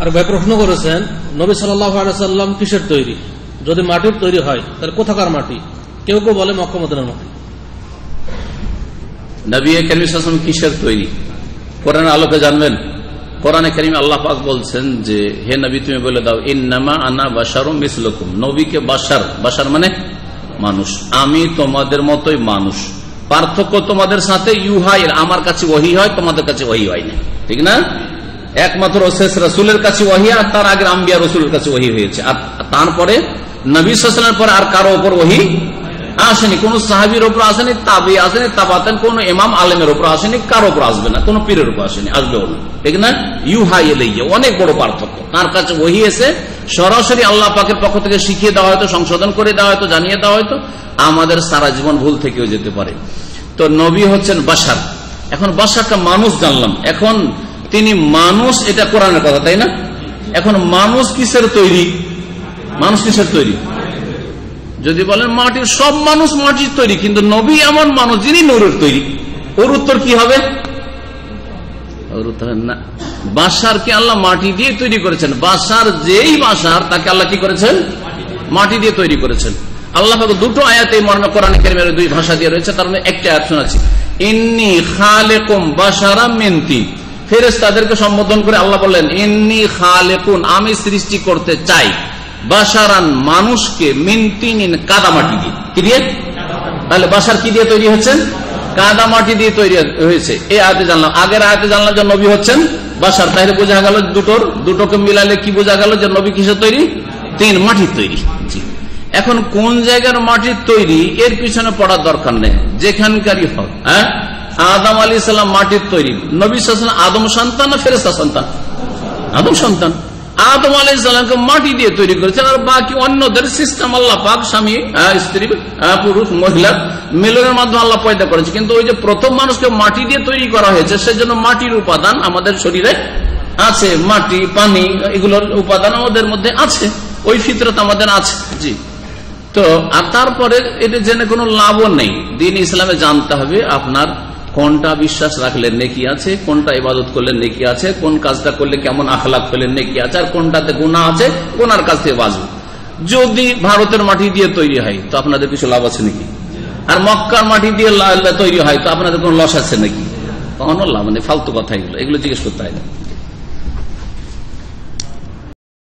আর ভাই প্রশ্ন করেছেন, নবী সাল্লাম কিসের তৈরি? যদি মাটির তৈরি হয়, তাহলে কোথাকার মাটি? কেউ কেউ বলে মক্কমদিনের মাটি। নবী কিসের তৈরি? কোরআন আলোকে জানবেন? কোরআনে করিম আল্লাহ পাক বলছেন যে, হে নবী, তুমি বলে দাও, ইন্নামা আনা বাসার নবীকে বাসার বাসার মানে মানুষ। আমি তোমাদের মতোই মানুষ। পার্থক্য তোমাদের সাথে ইউহাই আমার কাছে ওহি হয়, তোমাদের কাছে ওহি হয় না। ঠিক না? একমাত্র শেষ রসুলের কাছে ওহি আর তার আগে আম্বিয়া রসুলের কাছে ওহি হয়েছে। আর তারপরে নবী শাসনের পরে আর কারও ওপর ওহি আসেনি। কোন সাহাবির ওপর আসেনি, তাবি আসেনি, তাবাতেন, কোন ইমাম আলেমের ওপর আসেনি, কারও ওপর আসবে না, কোন পীরের উপর আসেনি আসবেও না ঠিক না? ইউহা এলে অনেক বড় পার্থক্য। তার কাছে ওহি এসে সরাসরি আল্লাহ পাকের পক্ষ থেকে শিখিয়ে দেওয়া হয়তো, সংশোধন করে দেওয়া হয়তো, জানিয়ে দেওয়া হয়তো, আমাদের সারা জীবন ভুল থেকেও যেতে পারে। তো নবী হচ্ছেন বাসার এখন বাসারটা মানুষ জানলাম। এখন তিনি মানুষ, এটা কোরআনের কথা, তাই না? এখন মানুষ কিসের তৈরি? মানুষ কিসের তৈরি? যদি বলেন মাটির সব মানুষ মাটির তৈরি, কিন্তু নবী এমন মানুষ যিনি নূরের তৈরি। ওর উত্তর কি হবে? কে আল্লাহ মাটি দিয়ে তৈরি করেছেন। বাসার যেই বাসার তাকে আল্লাহ কি করেছেন? মাটি দিয়ে তৈরি করেছেন। আল্লাহ দুটো আয়াতে মর্ণা কোরআন কেরমের দুই ভাষা দিয়ে রয়েছে, তার একটা আয়াত ইন্নি খালেকুম বাসারা ফেরেস তাদেরকে সম্বোধন করে আল্লাহ বললেন, ইন্নি খালেকুন, আমি সৃষ্টি করতে চাই বাসারান মানুষকে মিনতিন কাদা মাটি দিয়ে। কি দিয়ে? তাহলে বাসার কি দিয়ে তৈরি হচ্ছেন? কাদা মাটি দিয়ে তৈরি হয়েছে। এই আয়তে জানলাম। আগের আয়তে জানলাম যে নবী হচ্ছেন বাসার তাহলে বোঝা গেল দুটোর, দুটোকে মিলালে কি বোঝা গেল যে নবী কিসের তৈরি? তিন মাটির তৈরি। এখন কোন জায়গার মাটির তৈরি, এর পিছনে পড়ার দরকার নেই। যেখানকারই হোক হ্যাঁ? আদম আলী সাল্লাম মাটির তৈরি। নবী আদম সন্তান না ফেরেস্তা সন্তান? আদম সন্তান। আদম আলাইসালামকে মাটি দিয়ে তৈরি করেছেন আর বাকি অন্যদের সিস্টেম আল্লাহ পাক স্বামী স্ত্রী পুরুষ, মহিলা মিলনের মাধ্যমে আল্লাহ পয়দা করেছে। কিন্তু ওই যে প্রথম মানুষকে মাটি দিয়ে তৈরি করা হয়েছে, সেজন্য মাটির উপাদান আমাদের শরীরে আছে। মাটি, পানি, এগুলোর উপাদান আমাদের মধ্যে আছে। ওই ফিতরত আমাদের আছে। জি। তো, আর তারপরে এটা জেনে কোনো লাভও নেই। দিন ইসলামে জানতে হবে আপনার কোনটা বিশ্বাস রাখলে নেকি আছে, কোনটা ইবাদত করলে নেকি আছে, কোন কাজটা করলে কেমন আখলাক পেলে নেকি আছে, আর কোনটাতে গুণা আছে কোনার কাছ থেকে বাঁচবে। যদি ভারতের মাটি দিয়ে তৈরি হয়, তো আপনাদের কিছু লাভ আছে নাকি? আর মক্কার মাটি দিয়ে তৈরি হয়, তো আপনাদের কোন লস আছে নাকি? তখন লাভ নেই, ফালতু কথা এগুলো। এগুলো জিজ্ঞেস করতে হয়